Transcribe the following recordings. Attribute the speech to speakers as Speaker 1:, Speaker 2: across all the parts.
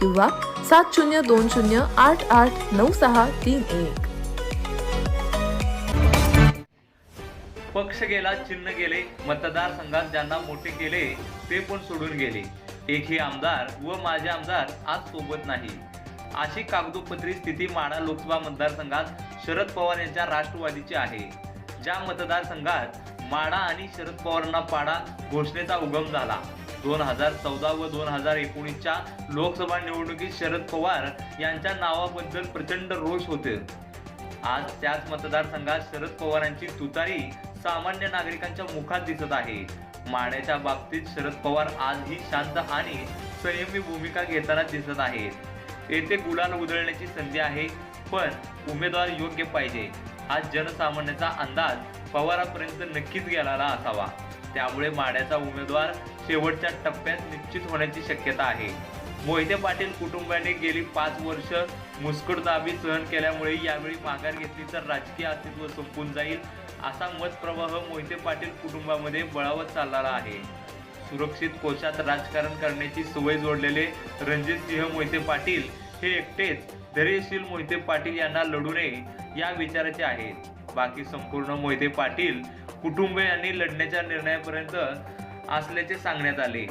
Speaker 1: किंवा सात शून्य दोन शून्य आठ आठ नऊ सहा तीन एक.
Speaker 2: पक्ष गेला चिन्ह गेले मतदारसंघात ज्यांना मोठे केले ते पण सोडून गेले. एकही आमदार व माझे आमदार आज सोबत नाही. अशी कागदोपत्री स्थिती माडा लोकसभा मतदारसंघात शरद पवार यांच्या राष्ट्रवादीची आहे. ज्या मतदारसंघात माडा आणि शरद पवारांना पाडा घोषणेचा उगम झाला. दोन हजार चौदा व दोन हजार एकोणीसच्या लोकसभा निवडणुकीत शरद पवार यांच्या नावाबद्दल प्रचंड रोष होते. आज त्याच मतदारसंघात शरद पवारांची तुतारी सामान्य नागरिकांच्या मुखात दिसत आहे. माड्याच्या बाबतीत शरद पवार आजही शांत आणि संयमी भूमिका घेताना दिसत आहेत. येथे गुलाल उधळण्याची संधी आहे पण उमेदवार योग्य पाहिजे. हा जनसामान्याचा अंदाज पवारापर्यंत नक्कीच गेलेला असावा. त्यामुळे माड्याचा उमेदवार शेवटच्या टप्प्यात निश्चित होण्याची शक्यता आहे. मोहिते पाटील कुटुंबाने गेली पाच वर्ष मुस्कुटदाबी सहन केल्यामुळे यावेळी माघार घेतली तर राजकीय अस्तित्व संपून जाईल असा मतप्रवाह मोहिते पाटील कुटुंबामध्ये बळावत चाललेला आहे. सुरक्षित कोशात राजकारण करण्याची सवय जोडलेले रणजित सिंह मोहिते पाटील हे एकटेच धैर्यशील मोहिते पाटील यांना लढू नये या विचाराचे आहेत. बाकी संपूर्ण मोहिते पाटील कुटुंब यांनी लढण्याच्या निर्णयापर्यंत असल्याचे सांगण्यात आले.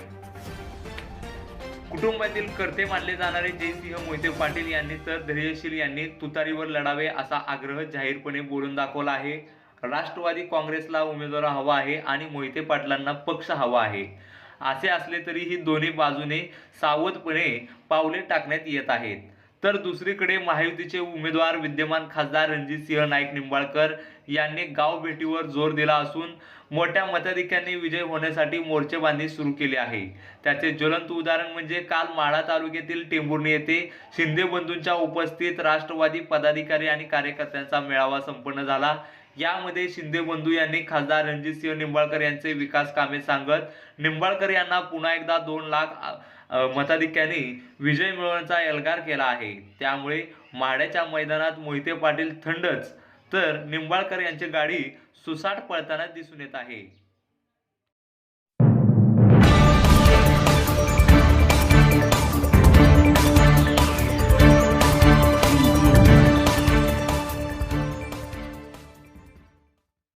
Speaker 2: कुटुंबातील कर्ते मानले जाणारे जयसिंह मोहिते पाटील यांनी तर धैर्यशील यांनी तुतारीवर लढावे असा आग्रह जाहीरपणे बोलून दाखवला आहे. राष्ट्रवादी काँग्रेसला उमेदवार हवा आहे आणि मोहिते पाटलांना पक्ष हवा आहे. असे असले तरी ही दोन्ही बाजूने सावधपणे पावले टाकण्यात येत आहेत. तर दुसरीकडे महायुतीचे उमेदवार विद्यमान खासदार रणजितसिंह नाईक निंबाळकर यांनी गाव भेटीवर जोर दिला असून मोठ्या मताधिक्यांनी विजय होण्यासाठी मोर्चेबांधणी सुरू केली आहे. त्याचे ज्वलंत उदाहरण म्हणजे काल माढा तालुक्यातील टेंभुर्णी येथे शिंदे बंधूंच्या उपस्थित राष्ट्रवादी पदाधिकारी आणि कार्यकर्त्यांचा मेळावा संपन्न झाला. यामध्ये शिंदे बंधू यांनी खासदार रणजितसिंह निंबाळकर यांचे विकास कामे सांगत निंबाळकर यांना पुन्हा एकदा दोन लाख मताधिक्याने विजय मिळवण्याचा एल्गार केला आहे. त्यामुळे माड्याच्या मैदानात मोहिते पाटील थंडच तर निंबाळकर यांची गाडी सुसाट पळताना दिसून येत आहे.